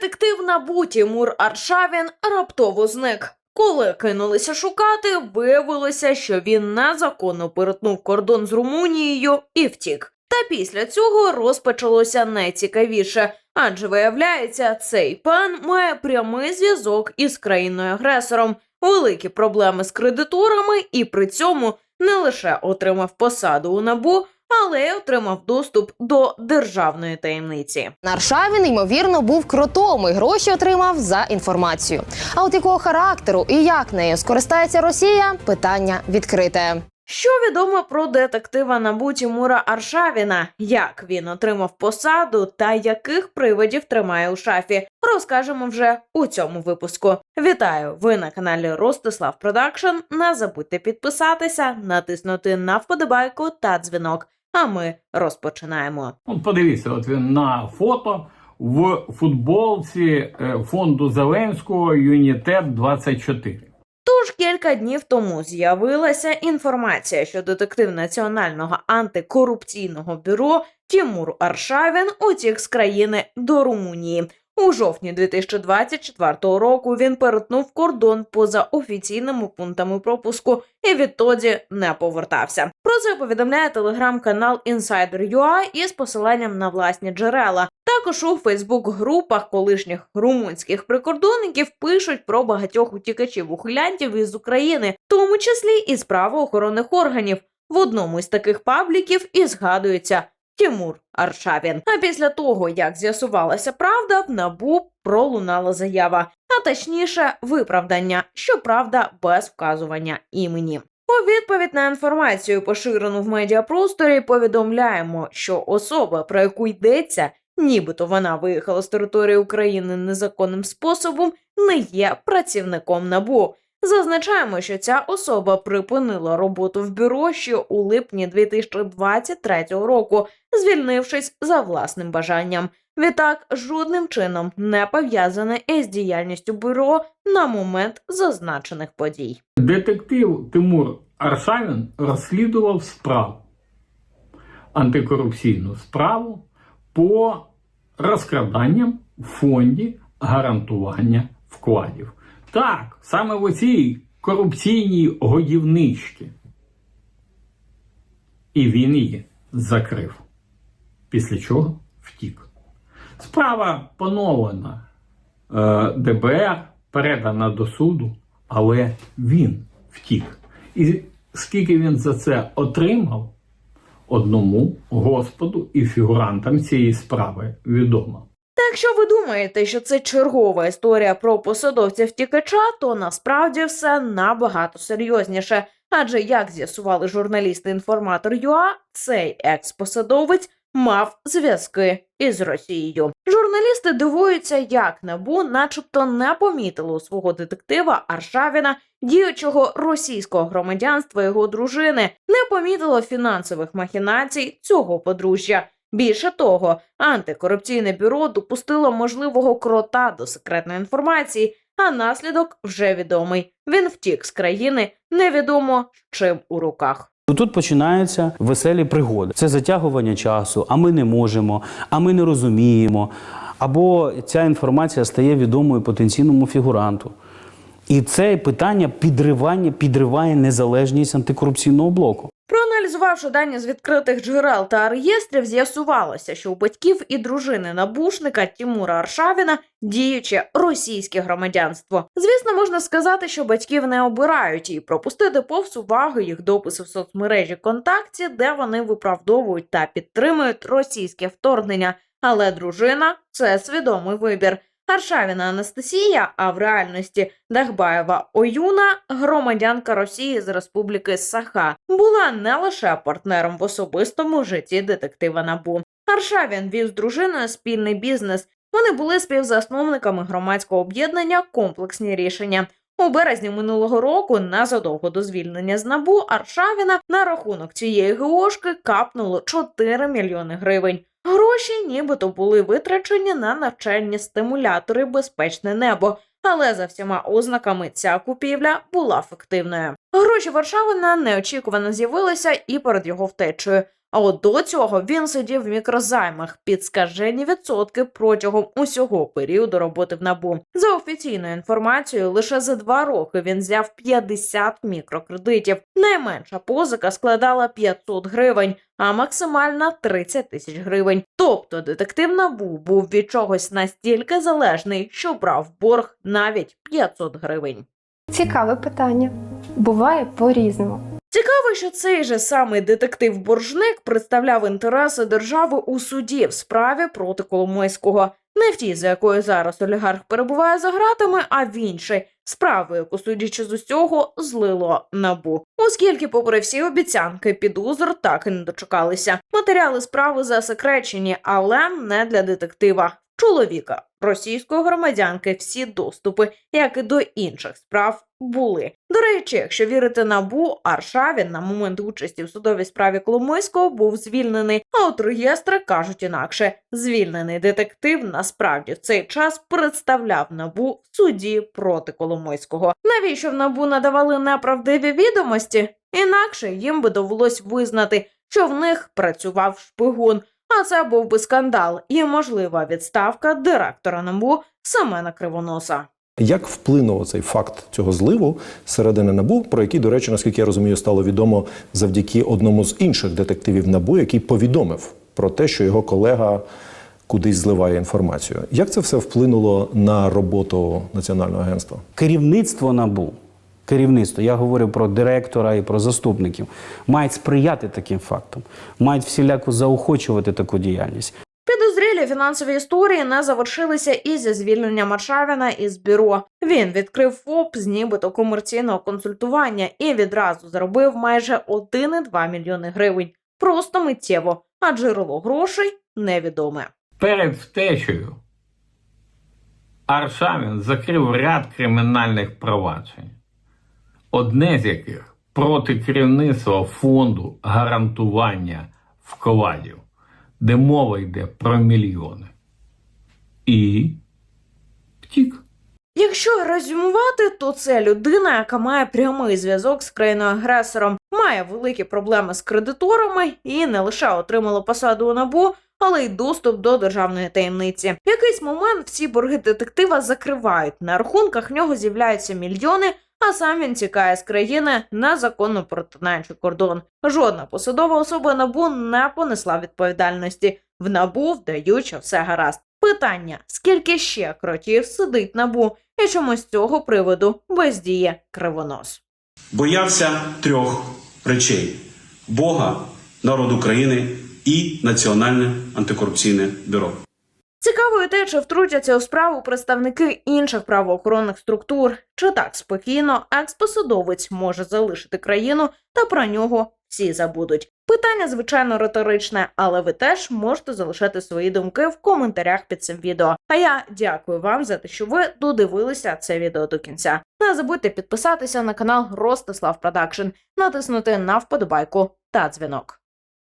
Детектив НАБУ Тімур Аршавін раптово зник. Коли кинулися шукати, виявилося, що він незаконно перетнув кордон з Румунією і втік. Та після цього розпочалося найцікавіше, адже виявляється, цей пан має прямий зв'язок із країною-агресором, великі проблеми з кредиторами і при цьому не лише отримав посаду у набу, але отримав доступ до державної таємниці. Наршавін, ймовірно, був кротом і гроші отримав за інформацію. А от якого характеру і як нею скористається Росія? Питання відкрите. Що відомо про детектива НАБУ Тімура Аршавіна, як він отримав посаду та яких привидів тримає у шафі, розкажемо вже у цьому випуску. Вітаю! Ви на каналі Ростислав Продакшн. Не забудьте підписатися, натиснути на вподобайку та дзвінок. А ми розпочинаємо. От подивіться, от він на фото в футболці е, фонду Зеленського Юнітет 24. Тож кілька днів тому з'явилася інформація, що детектив Національного антикорупційного бюро Тімур Аршавін утік з країни до Румунії. У жовтні 2024 року він перетнув кордон поза офіційними пунктами пропуску і відтоді не повертався. Про це повідомляє телеграм-канал Insider.ua із посиланням на власні джерела. Також у Фейсбук-групах колишніх румунських прикордонників пишуть про багатьох утікачів ухилянтів із України, в тому числі і з правоохоронних органів. В одному із таких пабліків і згадується Тимур Аршавін. А після того, як з'ясувалася правда, в набу пролунала заява, а точніше, виправдання, щоправда, без вказування імені. У відповідь на інформацію, поширену в медіапросторі, повідомляємо, що особа, про яку йдеться, нібито вона виїхала з території України незаконним способом, не є працівником набу. Зазначаємо, що ця особа припинила роботу в бюро ще у липні 2023 року, звільнившись за власним бажанням. Відтак, жодним чином не пов'язане із діяльністю бюро на момент зазначених подій. Детектив Тимур Аршавін розслідував справу, антикорупційну справу по розкраданням в фонді гарантування вкладів. Так, саме в оцій корупційній годівничці. І він її закрив. Після чого втік. Справа поновлена е, ДБР, передана до суду, але він втік. І скільки він за це отримав, одному Господу і фігурантам цієї справи відомо. Та якщо ви думаєте, що це чергова історія про посадовця втікача, то насправді все набагато серйозніше. Адже як з'ясували журналісти інформатор ЮА, цей екс-посадовець мав зв'язки із Росією. Журналісти дивуються, як набу, начебто, не помітило у свого детектива Аршавіна, діючого російського громадянства його дружини, не помітило фінансових махінацій цього подружжя. Більше того, антикорупційне бюро допустило можливого крота до секретної інформації, а наслідок вже відомий. Він втік з країни невідомо чим у руках. Тут починаються веселі пригоди. Це затягування часу, а ми не можемо, а ми не розуміємо. Або ця інформація стає відомою потенційному фігуранту. І це питання підривання підриває незалежність антикорупційного блоку. Проаналізувавши дані з відкритих джерел та реєстрів, з'ясувалося, що у батьків і дружини набушника Тімура Аршавіна діюче російське громадянство. Звісно, можна сказати, що батьків не обирають і пропустити повз уваги їх дописи в соцмережі ВКонтакті, де вони виправдовують та підтримують російське вторгнення. Але дружина це свідомий вибір. Аршавіна Анастасія, а в реальності Дахбаєва Оюна, громадянка Росії з Республіки Саха, була не лише партнером в особистому житті детектива Набу. Аршавін вів з дружиною спільний бізнес. Вони були співзасновниками громадського об'єднання Комплексні рішення. У березні минулого року, незадовго до звільнення з набу Аршавіна на рахунок цієї ГОшки капнуло 4 мільйони гривень. Гроші нібито були витрачені на навчальні стимулятори Безпечне небо, але за всіма ознаками ця купівля була фіктивною. Гроші Варшавина неочікувано з'явилися і перед його втечею. А от до цього він сидів в мікрозаймах під скажені відсотки протягом усього періоду роботи в набу. За офіційною інформацією, лише за два роки він взяв 50 мікрокредитів. Найменша позика складала 500 гривень, а максимальна 30 тисяч гривень. Тобто детектив набу був від чогось настільки залежний, що брав борг навіть 500 гривень. Цікаве питання. Буває по-різному. Цікаво, що цей же самий детектив-боржник представляв інтереси держави у суді в справі проти Коломойського. Не в тій, за якою зараз олігарх перебуває за ґратами, а в іншій справу, яку судячи з усього, злило набу. Оскільки, попри всі обіцянки, підозр так і не дочекалися. Матеріали справи засекречені, але не для детектива. Чоловіка російської громадянки всі доступи, як і до інших справ, були. До речі, якщо вірити набу, Аршавін на момент участі в судовій справі Коломойського був звільнений. А от реєстри кажуть інакше: звільнений детектив насправді в цей час представляв набу в суді проти Коломойського. Навіщо в набу надавали неправдиві відомості? Інакше їм би довелось визнати, що в них працював шпигун. А це був би скандал і можлива відставка директора НАБУ Семена Кривоноса. Як вплинув цей факт цього зливу середини набу, про який, до речі, наскільки я розумію, стало відомо завдяки одному з інших детективів набу, який повідомив про те, що його колега кудись зливає інформацію. Як це все вплинуло на роботу національного агентства? Керівництво набу, керівництво, я говорю про директора і про заступників, мають сприяти таким фактам, мають всіляко заохочувати таку діяльність. Підозрілі фінансові історії не завершилися і зі звільненням Аршавіна із бюро. Він відкрив ФОП з нібито комерційного консультування і відразу заробив майже 1,2 мільйони гривень. Просто миттєво, а джерело грошей невідоме. Перед втечею Аршавін закрив ряд кримінальних проваджень, одне з яких проти керівництва фонду гарантування вкладів, де мова йде про мільйони. І втік. Якщо резюмувати, то це людина, яка має прямий зв'язок з країною-агресором, має великі проблеми з кредиторами і не лише отримала посаду у набу, але й доступ до державної таємниці. В якийсь момент всі борги детектива закривають. На рахунках в нього з'являються мільйони, а сам він тікає з країни незаконно перетинаючи кордон. Жодна посадова особа набу не понесла відповідальності. В набу вдають, що все гаразд. Питання: скільки ще кротів сидить набу, і чому з цього приводу бездіє кривонос? боявся трьох речей: Бога, народ України і Національне антикорупційне бюро. Цікаво і те, чи втрутяться у справу представники інших правоохоронних структур, чи так спокійно експосадовець може залишити країну та про нього всі забудуть. Питання, звичайно, риторичне, але ви теж можете залишати свої думки в коментарях під цим відео. А я дякую вам за те, що ви додивилися це відео до кінця. Не забудьте підписатися на канал Ростислав Продакшн, натиснути на вподобайку та дзвінок.